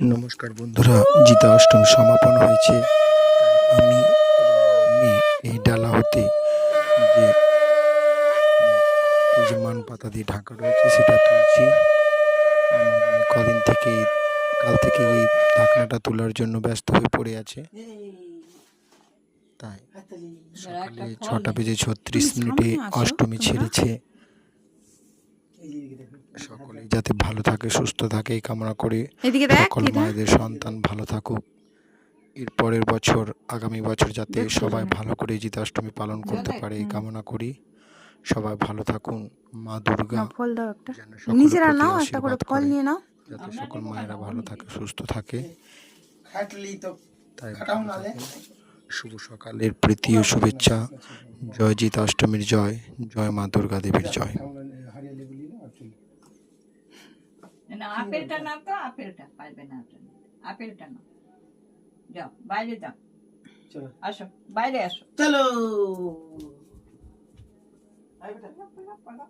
নমস্কার বন্ধুরা জিতা অষ্টমী সমাপন হয়েছে। আমি মেয়ে এই ডালা হতে যে মান পাতা দিয়ে ঢাকা রয়েছে সেটা তুলছি। কদিন থেকে কাল থেকে এই ঢাকনাটা তোলার জন্য ব্যস্ত হয়ে পড়ে আছে। তাই সকালে ছটা বেজে ছত্রিশ মিনিটে অষ্টমী ছেড়েছে। সকলেই যাতে ভালো থাকে সুস্থ থাকে এই কামনা করে। এদিকে দেখ সকল মায়েদের সন্তান ভালো থাকুক। এর পরের বছর আগামী বছর যাতে সবাই ভালো করে জিতাষ্টমী পালন করতে পারে এই কামনা করি। সবাই ভালো থাকুন। মা দুর্গা না ফল দাও একটা। নিজেরা নাও একটা করে কল নিয়ে নাও। যাতে সকল মায়েরা ভালো থাকে সুস্থ থাকে। খাটলি তো তাই শুভ সকালের প্রীতি ও শুভেচ্ছা। জয় জিতাষ্টমীর জয়। জয় মা দুর্গা দেবীর জয়। না আপেলটা নাও তো আপেলটা পারবে না আপেল। আপেলটা না যাও বাইরে যাও। চলো। আসো বাইরে আসো। চলো।